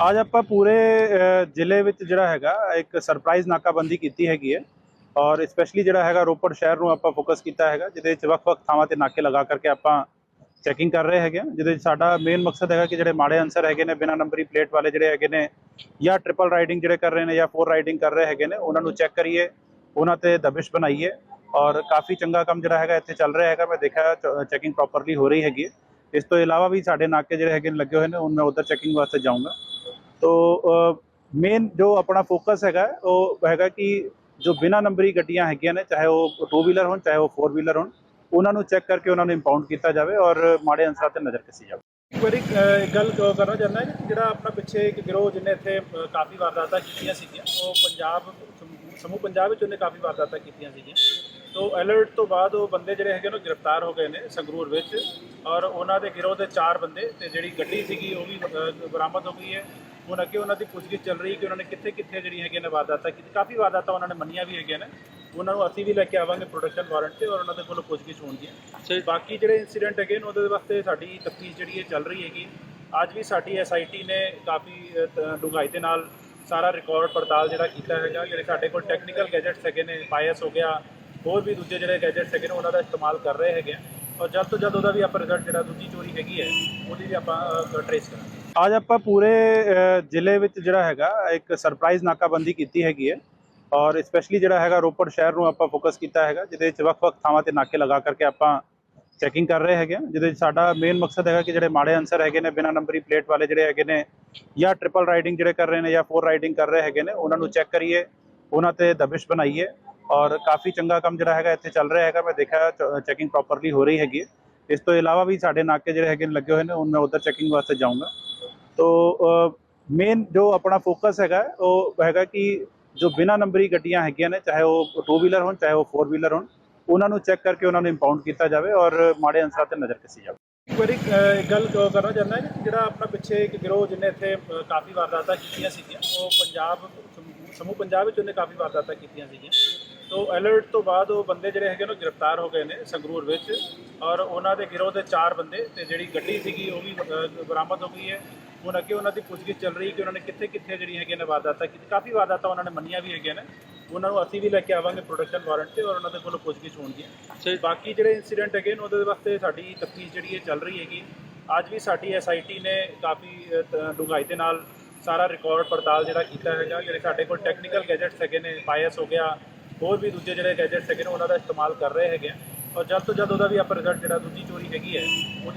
ਅੱਜ ਆਪਾਂ ਪੂਰੇ ਜ਼ਿਲ੍ਹੇ ਵਿੱਚ ਜਿਹੜਾ ਹੈਗਾ ਇੱਕ ਸਰਪ੍ਰਾਈਜ਼ ਨਾਕਾਬੰਦੀ ਕੀਤੀ ਹੈਗੀ ਹੈ। ਔਰ ਸਪੈਸ਼ਲੀ ਜਿਹੜਾ ਹੈਗਾ ਰੋਪੜ ਸ਼ਹਿਰ ਨੂੰ ਆਪਾਂ ਫੋਕਸ ਕੀਤਾ ਹੈਗਾ ਜਿਹਦੇ ਵਿੱਚ ਵੱਖ-ਵੱਖ ਥਾਵਾਂ ਤੇ ਨਾਕੇ ਲਗਾ ਕਰਕੇ ਆਪਾਂ ਚੈਕਿੰਗ ਕਰ ਰਹੇ ਹੈਗੇ ਹਾਂ, ਜਿਹਦੇ ਵਿੱਚ ਸਾਡਾ ਮੇਨ ਮਕਸਦ ਹੈਗਾ ਕਿ ਜਿਹੜੇ ਮਾੜੇ ਅਨਸਰ ਹੈਗੇ ਨੇ ਬਿਨਾਂ ਨੰਬਰੀ ਪਲੇਟ ਵਾਲੇ ਜਿਹੜੇ ਹੈਗੇ ਨੇ ਜਾਂ ਟ੍ਰਿਪਲ ਰਾਈਡਿੰਗ ਜਿਹੜੇ ਕਰ ਰਹੇ ਨੇ ਜਾਂ ਫੋਰ ਰਾਈਡਿੰਗ ਕਰ ਰਹੇ ਹੈਗੇ ਨੇ ਉਹਨਾਂ ਨੂੰ ਚੈੱਕ ਕਰੀਏ ਉਹਨਾਂ ਤੇ ਦਬਿਸ਼ ਬਣਾਈਏ। ਔਰ ਕਾਫੀ ਚੰਗਾ ਕੰਮ ਜਿਹੜਾ ਹੈਗਾ ਇੱਥੇ ਚੱਲ ਰਿਹਾ ਹੈਗਾ ਮੈਂ ਦੇਖਿਆ ਚੈਕਿੰਗ ਪ੍ਰੋਪਰਲੀ ਹੋ ਰਹੀ ਹੈਗੀ ਹੈ। ਇਸ ਤੋਂ ਇਲਾਵਾ ਵੀ ਸਾਡੇ ਨਾਕੇ ਜਿਹੜੇ ਹੈਗੇ ਨੇ ਲੱਗੇ ਹੋਏ ਨੇ ਹੁਣ ਮੈਂ ਉਧਰ ਚੈਕਿੰਗ ਵਾਸਤੇ ਜਾਊਂਗਾ। ਤੋ ਮੇਨ ਜੋ ਆਪਣਾ ਫੋਕਸ ਹੈਗਾ, ਉਹ ਹੈਗਾ ਕਿ ਜੋ ਬਿਨਾਂ ਨੰਬਰੀ ਗੱਡੀਆਂ ਹੈਗੀਆਂ ਨੇ, ਚਾਹੇ ਉਹ ਟੂ ਵੀਲਰ ਹੋਣ, ਚਾਹੇ ਉਹ ਫੋਰ ਵੀਲਰ ਹੋਣ, ਉਹਨਾਂ ਨੂੰ ਚੈੱਕ ਕਰਕੇ ਉਹਨਾਂ ਨੂੰ ਇੰਪਾਊਂਡ ਕੀਤਾ ਜਾਵੇ ਔਰ ਮਾੜੇ ਅਨਸਰਾਂ ਤੇ ਨਜ਼ਰ ਕੱਸੀ ਜਾਵੇ। ਇੱਕ ਵਾਰੀ ਗੱਲ ਕਰਨਾ ਚਾਹੁੰਦਾ ਕਿ ਜਿਹੜਾ ਆਪਣਾ ਪਿੱਛੇ ਇੱਕ ਗਿਰੋਹ ਜਿਹਨੇ ਇੱਥੇ ਕਾਫੀ ਵਾਰਦਾਤਾਂ ਕੀਤੀਆਂ ਸੀਗੀਆਂ, ਉਹ ਪੰਜਾਬ ਸਮੂਹ- ਪੰਜਾਬ ਵਿੱਚ ਉਹਨੇ ਕਾਫੀ ਵਾਰਦਾਤਾਂ ਕੀਤੀਆਂ ਸੀਗੀਆਂ। ਤੋਂ ਅਲਰਟ ਤੋਂ ਬਾਅਦ ਉਹ ਬੰਦੇ ਜਿਹੜੇ ਹੈਗੇ ਨੇ ਉਹ ਗ੍ਰਿਫਤਾਰ ਹੋ ਗਏ ਨੇ ਸੰਗਰੂਰ ਵਿੱਚ ਔਰ ਉਹਨਾਂ ਦੇ ਗਿਰੋਹ ਦੇ ਚਾਰ ਬੰਦੇ ਤੇ ਜਿਹੜੀ ਗੱਡੀ ਸੀਗੀ ਉਹ ਵੀ ਬਰਾਮਦ ਹੋ ਗਈ ਹੈ। ਹੁਣ ਅੱਗੇ ਉਹਨਾਂ ਦੀ ਪੁੱਛਗਿੱਛ ਚੱਲ ਰਹੀ ਕਿ ਉਹਨਾਂ ਨੇ ਕਿੱਥੇ ਕਿੱਥੇ ਜਿਹੜੀਆਂ ਹੈਗੀਆਂ ਨੇ ਵਾਰਦਾਤਾਂ ਕੀਤੀ। ਕਾਫੀ ਵਾਰਦਾਤਾਂ ਉਹਨਾਂ ਨੇ ਮੰਨੀਆਂ ਵੀ ਹੈਗੀਆਂ ਨੇ। ਉਹਨਾਂ ਨੂੰ ਅਸੀਂ ਵੀ ਲੈ ਕੇ ਆਵਾਂਗੇ ਪ੍ਰੋਡਕਸ਼ਨ ਵਾਰੰਟ ਤੇ ਔਰ ਉਹਨਾਂ ਦੇ ਕੋਲੋਂ ਪੁੱਛਗਿੱਛ ਹੋਣਗੀਆਂ। ਤੇ ਬਾਕੀ ਜਿਹੜੇ ਇਨਸੀਡੈਂਟ ਹੈਗੇ ਨੇ ਉਹਦੇ ਵਾਸਤੇ ਸਾਡੀ ਤਫਤੀਸ਼ ਜਿਹੜੀ ਹੈ ਚੱਲ ਰਹੀ ਹੈਗੀ। ਅੱਜ ਵੀ ਸਾਡੀ ਐਸਆਈਟੀ ਨੇ ਕਾਫੀ ਡੂੰਘਾਈ ਦੇ ਨਾਲ ਸਾਰਾ ਰਿਕਾਰਡ ਪੜਤਾਲ ਜਿਹੜਾ ਕੀਤਾ ਹੈਗਾ। ਜਿਹੜੇ ਸਾਡੇ ਕੋਲ ਟੈਕਨੀਕਲ ਗੈਜਟਸ ਹੈਗੇ ਨੇ ਬਾਇਸ ਹੋ ਗਿਆ ਹੋਰ ਵੀ ਦੂਜੇ ਜਿਹੜੇ ਗੈਜਟਸ ਹੈਗੇ ਨੇ ਉਹਨਾਂ ਦਾ ਇਸਤੇਮਾਲ ਕਰ ਰਹੇ ਹੈਗੇ ਔਰ ਜਲਦ ਤੋਂ ਜਲਦ ਉਹਦਾ ਵੀ ਆਪਾਂ ਰਿਜ਼ਲਟ ਜਿਹੜਾ ਦੂਜੀ ਚੋਰੀ ਹੈਗੀ ਹੈ ਉਹਦੀ ਵੀ ਆਪਾਂ ਟ੍ਰੇਸ ਕਰਾਂਗੇ। ਅੱਜ ਆਪਾਂ ਪੂਰੇ ਜ਼ਿਲ੍ਹੇ ਵਿੱਚ ਜਿਹੜਾ ਹੈਗਾ ਇੱਕ ਸਰਪ੍ਰਾਈਜ਼ ਨਾਕਾਬੰਦੀ ਕੀਤੀ ਹੈਗੀ ਹੈ। ਔਰ ਸਪੈਸ਼ਲੀ ਜਿਹੜਾ ਹੈਗਾ ਰੋਪੜ ਸ਼ਹਿਰ ਨੂੰ ਆਪਾਂ ਫੋਕਸ ਕੀਤਾ ਹੈਗਾ ਜਿਹਦੇ ਵਿੱਚ ਵੱਖ-ਵੱਖ ਥਾਵਾਂ ਤੇ ਨਾਕੇ ਲਗਾ ਕਰਕੇ ਆਪਾਂ ਚੈਕਿੰਗ ਕਰ ਰਹੇ ਹੈਗੇ ਹਾਂ, ਜਿਹਦੇ ਵਿੱਚ ਸਾਡਾ ਮੇਨ ਮਕਸਦ ਹੈਗਾ ਕਿ ਜਿਹੜੇ ਮਾੜੇ ਅਨਸਰ ਹੈਗੇ ਨੇ ਬਿਨਾਂ ਨੰਬਰੀ ਪਲੇਟ ਵਾਲੇ ਜਿਹੜੇ ਹੈਗੇ ਨੇ ਜਾਂ ਟ੍ਰਿਪਲ ਰਾਈਡਿੰਗ ਜਿਹੜੇ ਕਰ ਰਹੇ ਨੇ ਜਾਂ ਫੋਰ ਰਾਈਡਿੰਗ ਕਰ ਰਹੇ ਹੈਗੇ ਨੇ ਉਹਨਾਂ ਨੂੰ ਚੈੱਕ ਕਰੀਏ ਉਹਨਾਂ ਤੇ ਦਬਿਸ਼ ਬਣਾਈਏ। ਔਰ ਕਾਫੀ ਚੰਗਾ ਕੰਮ ਜਿਹੜਾ ਹੈਗਾ ਇੱਥੇ ਚੱਲ ਰਿਹਾ ਹੈਗਾ ਮੈਂ ਦੇਖਿਆ ਚੈਕਿੰਗ ਪ੍ਰੋਪਰਲੀ ਹੋ ਰਹੀ ਹੈਗੀ ਹੈ। ਇਸ ਤੋਂ ਇਲਾਵਾ ਵੀ ਸਾਡੇ ਨਾਕੇ ਜਿਹੜੇ ਹੈਗੇ ਨੇ ਲੱਗੇ ਹੋਏ ਨੇ ਹੁਣ ਮੈਂ ਉਧਰ ਚੈਕਿੰਗ ਵਾਸਤੇ ਜਾਊਂਗਾ। ਤੋ ਮੇਨ ਜੋ ਆਪਣਾ ਫੋਕਸ ਹੈਗਾ, ਉਹ ਹੈਗਾ ਕਿ ਜੋ ਬਿਨਾਂ ਨੰਬਰੀ ਗੱਡੀਆਂ ਹੈਗੀਆਂ ਨੇ, ਚਾਹੇ ਉਹ ਟੂ ਵੀਲਰ ਹੋਣ, ਚਾਹੇ ਉਹ ਫੋਰ ਵੀਲਰ ਹੋਣ, ਉਹਨਾਂ ਨੂੰ ਚੈੱਕ ਕਰਕੇ ਉਹਨਾਂ ਨੂੰ ਇੰਪਾਊਂਡ ਕੀਤਾ ਜਾਵੇ ਔਰ ਮਾੜੇ ਅਨਸਰਾਂ ਤੇ ਨਜ਼ਰ ਕੱਸੀ ਜਾਵੇ। ਇੱਕ ਵਾਰੀ ਗੱਲ ਕਰਨਾ ਚਾਹੁੰਦਾ ਹਾਂ ਕਿ ਜਿਹੜਾ ਆਪਣਾ ਪਿੱਛੇ ਇੱਕ ਗਿਰੋਹ ਜਿਹਨੇ ਇੱਥੇ ਕਾਫੀ ਵਾਰਦਾਤਾਂ ਕੀਤੀਆਂ ਸੀਗੀਆਂ, ਉਹ ਪੰਜਾਬ ਸਮੂਹ ਪੰਜਾਬ ਵਿੱਚ ਉਹਨੇ ਕਾਫੀ ਵਾਰਦਾਤਾਂ ਕੀਤੀਆਂ ਸੀਗੀਆਂ। ਤੋਂ ਅਲਰਟ ਤੋਂ ਬਾਅਦ ਉਹ ਬੰਦੇ ਜਿਹੜੇ ਹੈਗੇ ਨੇ ਉਹ ਗ੍ਰਿਫਤਾਰ ਹੋ ਗਏ ਨੇ ਸੰਗਰੂਰ ਵਿੱਚ ਔਰ ਉਹਨਾਂ ਦੇ ਗਿਰੋਹ ਦੇ ਚਾਰ ਬੰਦੇ ਤੇ ਜਿਹੜੀ ਗੱਡੀ ਸੀਗੀ ਉਹ ਵੀ ਬਰਾਮਦ ਹੋ ਗਈ ਹੈ। ਹੁਣ ਅੱਗੇ ਉਹਨਾਂ ਦੀ ਪੁੱਛਗਿੱਛ ਚੱਲ ਰਹੀ ਕਿ ਉਹਨਾਂ ਨੇ ਕਿੱਥੇ ਕਿੱਥੇ ਜਿਹੜੀਆਂ ਹੈਗੀਆਂ ਨੇ ਵਾਰਦਾਤਾਂ ਕੀਤੀ। ਕਾਫੀ ਵਾਰਦਾਤਾਂ ਉਹਨਾਂ ਨੇ ਮੰਨੀਆਂ ਵੀ ਹੈਗੀਆਂ ਨੇ। ਉਹਨਾਂ ਨੂੰ ਅਸੀਂ ਵੀ ਲੈ ਕੇ ਆਵਾਂਗੇ ਪ੍ਰੋਡਕਸ਼ਨ ਵਾਰੰਟ ਤੇ ਔਰ ਉਹਨਾਂ ਦੇ ਕੋਲੋਂ ਪੁੱਛਗਿੱਛ ਹੋਣਗੀਆਂ। ਤੇ ਬਾਕੀ ਜਿਹੜੇ ਇਨਸੀਡੈਂਟ ਹੈਗੇ ਨੇ ਉਹਦੇ ਵਾਸਤੇ ਸਾਡੀ ਤਫਤੀਸ਼ ਜਿਹੜੀ ਹੈ ਚੱਲ ਰਹੀ ਹੈਗੀ। ਅੱਜ ਵੀ ਸਾਡੀ ਐਸਆਈਟੀ ਨੇ ਕਾਫੀ ਡੂੰਘਾਈ ਦੇ ਨਾਲ ਸਾਰਾ ਰਿਕਾਰਡ ਪੜਤਾਲ ਜਿਹੜਾ ਕੀਤਾ ਹੈਗਾ। ਜਿਹੜੇ ਸਾਡੇ ਕੋਲ ਟੈਕਨੀਕਲ ਗੈਜਟਸ ਹੈਗੇ ਨੇ ਬਾਇਸ ਹੋ ਗਿਆ ਹੋਰ ਵੀ ਦੂਜੇ ਜਿਹੜੇ ਗੈਜਟਸ ਹੈਗੇ ਨੇ, ਉਹਨਾਂ ਦਾ ਇਸਤੇਮਾਲ ਕਰ ਰਹੇ ਹੈਗੇ ਆ। ਔਰ ਜਲਦ ਤੋਂ ਜਲਦ ਉਹਦਾ ਵੀ ਆਪਾਂ ਰਿਜ਼ਲਟ ਜਿਹੜਾ ਦੂਜੀ ਚੋਰੀ ਹੈਗੀ ਹੈ, ਉਹਦੀ